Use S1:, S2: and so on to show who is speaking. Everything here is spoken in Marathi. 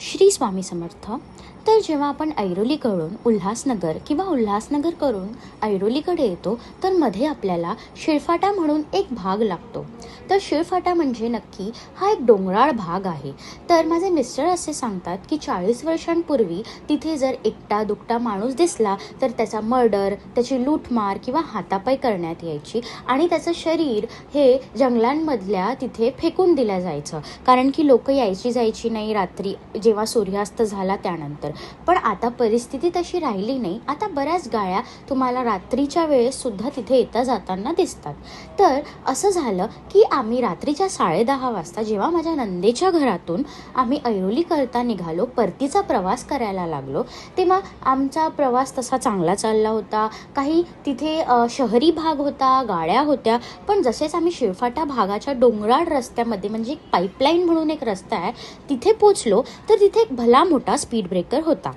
S1: श्री स्वामी समर्थ. तर जेव्हा आपण ऐरोलीकडून उल्हासनगर किंवा उल्हासनगर करून ऐरोलीकडे येतो तर मध्ये आपल्याला शिळफाटा म्हणून एक भाग लागतो. तर शिळफाटा म्हणजे नक्की हा एक डोंगराळ भाग आहे. तर माझे मिस्टर असे सांगतात की चाळीस वर्षांपूर्वी तिथे जर एकटा दुकटा माणूस दिसला तर त्याचा मर्डर त्याची लूटमार किंवा हातापाई करण्यात यायची आणि त्याचं शरीर हे जंगलांमधल्या तिथे फेकून दिलं जायचं. कारण की लोक यायची जायची नाही रात्री जेव्हा सूर्यास्त झाला त्यानंतर. पण आता परिस्थिती तशी राहिली नाही. आता बऱ्याच गाळ्या तुम्हाला रात्रीच्या वेळेस सुद्धा तिथे येता जाताना दिसतात. तर असं झालं की आम्ही रात्रीच्या साडेदहा वाजता जेव्हा माझ्या नंदेच्या घरातून आम्ही ऐरोली करता निघालो परतीचा प्रवास करायला लागलो तेव्हा आमचा प्रवास तसा चांगला चालला होता. काही तिथे शहरी भाग होता गाड्या होत्या पण जसेच आम्ही शिळफाटा भागाच्या डोंगराळ रस्त्यामध्ये म्हणजे एक पाईपलाईन म्हणून एक रस्ता आहे तिथे पोचलो तर तिथे एक भला मोठा स्पीड ब्रेकर होता.